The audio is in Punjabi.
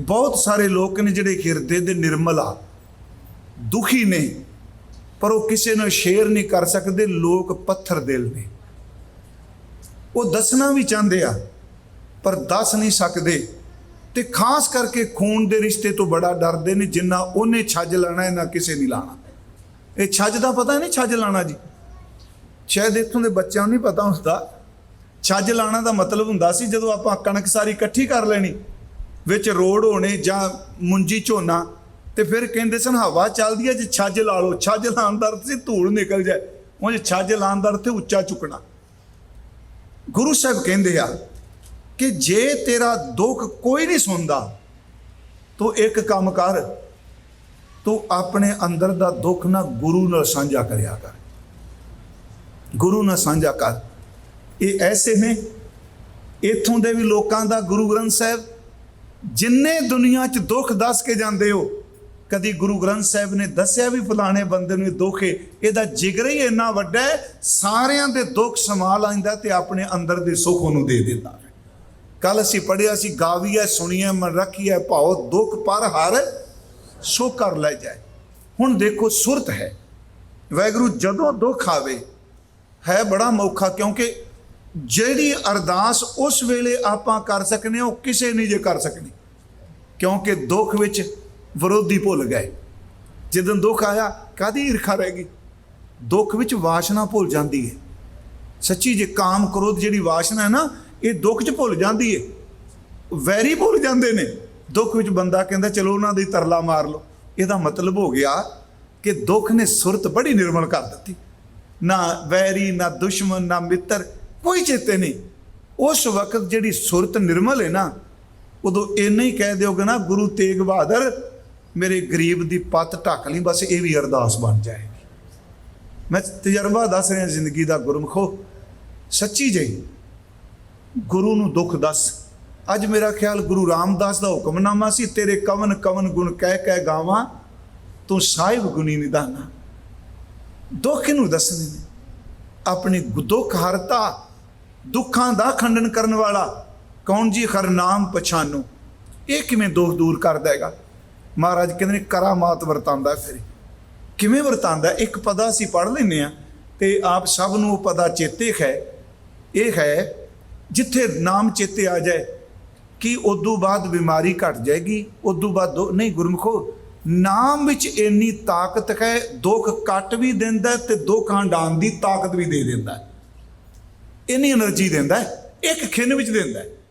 ਬਹੁਤ ਸਾਰੇ ਲੋਕ ਨੇ ਜਿਹੜੇ ਹਿਰਦੇ ਦੇ ਨਿਰਮਲ ਆ, ਦੁਖੀ ਨੇ, ਪਰ ਉਹ ਕਿਸੇ ਨੂੰ ਸ਼ੇਅਰ ਨਹੀਂ ਕਰ ਸਕਦੇ, ਲੋਕ ਪੱਥਰ ਦਿਲ ਨੇ। ਉਹ ਦੱਸਣਾ ਵੀ ਚਾਹੁੰਦੇ ਆ, ਪਰ ਦੱਸ ਨਹੀਂ ਸਕਦੇ ਤੇ ਖਾਸ ਕਰਕੇ ਖੂਨ ਦੇ ਰਿਸ਼ਤੇ ਤੋਂ ਬੜਾ ਡਰਦੇ ਨੇ, ਜਿੰਨਾ ਉਹਨੇ ਛੱਜ ਲਾਣਾ ਹੈ, ਨਾ ਕਿਸੇ ਨੇ ਲਾਣਾ। ਇਹ ਛੱਜ ਦਾ ਪਤਾ ਨਹੀਂ, ਛੱਜ ਲਾਣਾ ਜੀ। ਸ਼ਾਇਦ ਇੱਥੋਂ ਦੇ ਬੱਚਿਆਂ ਨੂੰ ਨਹੀਂ ਪਤਾ ਹੁੰਦਾ। ਛੱਜ ਲਾਣਾ ਦਾ ਮਤਲਬ ਹੁੰਦਾ ਸੀ, ਜਦੋਂ ਆਪਾਂ ਕਣਕ ਸਾਰੀ ਇਕੱਠੀ ਕਰ ਲੈਣੀ ਵਿੱਚ ਰੋੜ ਹੋਣੇ ਜਾਂ ਮੁੰਜੀ ਝੋਨਾ, ਤੇ ਫਿਰ ਕਹਿੰਦੇ ਸਨ, ਹਵਾ ਚੱਲਦੀ ਹੈ, ਜੇ ਛੱਜ ਲਾ ਲਓ, ਛੱਜ ਲਾਉਣ ਦਾ ਅਰਥ ਸੀ ਧੂੜ ਨਿਕਲ ਜਾਏ, ਉਹ ਜੇ ਛੱਜ ਲਾਉਣ ਦਾ ਅਰਥ ਉੱਚਾ ਚੁੱਕਣਾ ਗੁਰੂ ਸਾਹਿਬ ਕਹਿੰਦੇ ਆ ਕਿ ਜੇ ਤੇਰਾ ਦੁੱਖ ਕੋਈ ਨਹੀਂ ਸੁਣਦਾ, ਤੂੰ ਇੱਕ ਕੰਮ ਕਰ, ਤੂੰ ਆਪਣੇ ਅੰਦਰ ਦਾ ਦੁੱਖ ਨਾ ਗੁਰੂ ਨਾਲ ਸਾਂਝਾ ਕਰਿਆ ਕਰ। ਗੁਰੂ ਨਾਲ ਸਾਂਝਾ ਕਰ। ਇਹ ਐਸੇ ਨੇ, ਇਥੋਂ ਦੇ ਵੀ ਲੋਕਾਂ ਦਾ ਗੁਰੂ ਗ੍ਰੰਥ ਸਾਹਿਬ ਜਿੰਨੇ ਦੁਨੀਆ 'ਚ ਦੁੱਖ ਦੱਸ ਕੇ ਜਾਂਦੇ ਹੋ, ਕਦੀ ਗੁਰੂ ਗ੍ਰੰਥ ਸਾਹਿਬ ਨੇ ਦੱਸਿਆ ਵੀ ਫਲਾਣੇ ਬੰਦੇ ਨੂੰ ਇਹ ਦੁੱਖ ਹੈ, ਇਹਦਾ ਜਿਗਰ ਹੀ ਇੰਨਾ ਵੱਡਾ ਹੈ, ਸਾਰਿਆਂ ਦੇ ਦੁੱਖ ਸੰਭਾਲ ਲੈਂਦਾ ਤੇ ਆਪਣੇ ਅੰਦਰ ਦੇ ਸੁੱਖ ਉਹਨੂੰ ਦੇ ਦਿੰਦਾ ਹੈ। ਕੱਲ ਅਸੀਂ ਪੜਿਆ ਸੀ ਗਾਵੀਐ ਸੁਣੀਐ ਮਨ ਰੱਖੀਐ ਭਾਉ ਦੁੱਖ ਪਰ ਹਰ ਸੋ ਕਰ ਲੈ ਜਾਏ। ਹੁਣ ਦੇਖੋ ਸੁਰਤ ਹੈ। ਵੈਗਰੂ ਜਦੋਂ ਦੁੱਖ ਆਵੇ, ਹੈ ਬੜਾ ਮੌਖਾ ਕਿਉਂਕਿ ਜਿਹੜੀ ਅਰਦਾਸ ਉਸ ਵੇਲੇ ਆਪਾਂ ਕਰ ਸਕਨੇ ਹਾਂ, ਉਹ ਕਿਸੇ ਨਹੀਂ ਜੇ ਕਰ ਸਕਣੀ ਕਿਉਂਕਿ ਦੁੱਖ ਵਿੱਚ ਵਿਰੋਧੀ ਭੁੱਲ ਗਏ। ਜਦੋਂ ਦੁੱਖ ਆਇਆ ਕਾਦੀ ਈਰਖਾ ਰਹਿ ਗਈ? ਦੁੱਖ ਵਿੱਚ ਵਾਸ਼ਨਾ ਭੁੱਲ ਜਾਂਦੀ ਹੈ ਸੱਚੀ ਜੇ ਕਾਮ ਕ੍ਰੋਧ ਜਿਹੜੀ ਵਾਸ਼ਨਾ ਹੈ ਨਾ ਇਹ ਦੁੱਖ 'ਚ ਭੁੱਲ ਜਾਂਦੀ ਹੈ ਵੈਰੀ ਭੁੱਲ ਜਾਂਦੇ ਨੇ। ਦੁੱਖ ਵਿੱਚ ਬੰਦਾ ਕਹਿੰਦਾ ਚਲੋ ਉਹਨਾਂ ਦੀ ਤਰਲਾ ਮਾਰ ਲਓ। ਇਹਦਾ ਮਤਲਬ ਹੋ ਗਿਆ ਕਿ ਦੁੱਖ ਨੇ ਸੁਰਤ ਬੜੀ ਨਿਰਮਲ ਕਰ ਦਿੱਤੀ। ਨਾ ਵੈਰੀ ਨਾ ਦੁਸ਼ਮਣ ਨਾ ਮਿੱਤਰ। ਕੋਈ ਚੇਤੇ ਨਹੀਂ। ਉਸ ਵਕਤ ਜਿਹੜੀ ਸੁਰਤ ਨਿਰਮਲ ਹੈ ਨਾ, ਉਦੋਂ ਇੰਨਾ ਹੀ ਕਹਿ ਦਿਓਗੇ ਨਾ, ਗੁਰੂ ਤੇਗ ਬਹਾਦਰ, ਮੇਰੇ ਗਰੀਬ ਦੀ ਪੱਤ ਢੱਕ ਲਈ, ਬਸ ਇਹ ਵੀ ਅਰਦਾਸ ਬਣ ਜਾਏਗੀ। ਮੈਂ ਤਜਰਬਾ ਦੱਸ ਰਿਹਾ ਜ਼ਿੰਦਗੀ ਦਾ, ਗੁਰਮਖੋ, ਸੱਚੀ ਜਈ ਗੁਰੂ ਨੂੰ ਦੁੱਖ ਦੱਸ। ਅੱਜ ਮੇਰਾ ਖਿਆਲ ਗੁਰੂ ਰਾਮਦਾਸ ਦਾ ਹੁਕਮਨਾਮਾ ਸੀ, ਤੇਰੇ ਕਵਨ ਕਵਨ ਗੁਣ ਕਹਿ ਕਹਿ ਗਾਵਾਂ, ਤੂੰ ਸਾਹਿਬ ਗੁਣੀ ਨਿਦਾਨਾ। ਦੁੱਖ ਨੂੰ। ਦੱਸਣੇ ਆਪਣੀ ਦੁੱਖ ਹਰਤਾ ਦੁੱਖਾਂ ਦਾ ਖੰਡਨ ਕਰਨ ਵਾਲਾ। ਕੌਣ ਜੀ ਹਰ ਨਾਮ ਪਛਾਨੋ? ਇਹ ਕਿਵੇਂ ਦੁੱਖ ਦੂਰ ਕਰਦਾ ਹੈਗਾ? ਮਹਾਰਾਜ ਕਹਿੰਦੇ ਨੇ ਕਰਾਮਾਤ ਵਰਤਾਂਦਾ ਫਿਰ। ਕਿਵੇਂ ਵਰਤਾਂਦਾ? ਇੱਕ ਪਦਾ ਅਸੀਂ ਪੜ੍ਹ ਲੈਨੇ ਆ ਤੇ ਆਪ ਸਭ ਨੂੰ ਉਹ ਪਦਾ ਚੇਤੇ ਹੈ। ਇਹ ਹੈ, ਜਿੱਥੇ ਨਾਮ ਚੇਤੇ ਆ ਜਾਏ, ਕਿ ਉਦੋਂ ਬਾਅਦ ਬਿਮਾਰੀ ਘਟ ਜਾਏਗੀ, ਉਦੋਂ ਬਾਅਦ ਦੁ- ਨਹੀਂ, ਗੁਰਮਖੋ, ਨਾਮ ਵਿੱਚ ਇੰਨੀ ਤਾਕਤ ਹੈ, ਦੁੱਖ ਕੱਟ ਵੀ ਦਿੰਦਾ ਹੈ ਤੇ ਦੁੱਖ ਹੰਡਾਉਣ ਦੀ ਤਾਕਤ ਵੀ ਦੇ ਦਿੰਦਾ। ਇੰਨੀ એનર્ਜੀ ਦਿੰਦਾ ਇੱਕ ਖਿੰਨ ਵਿੱਚ ਦਿੰਦਾ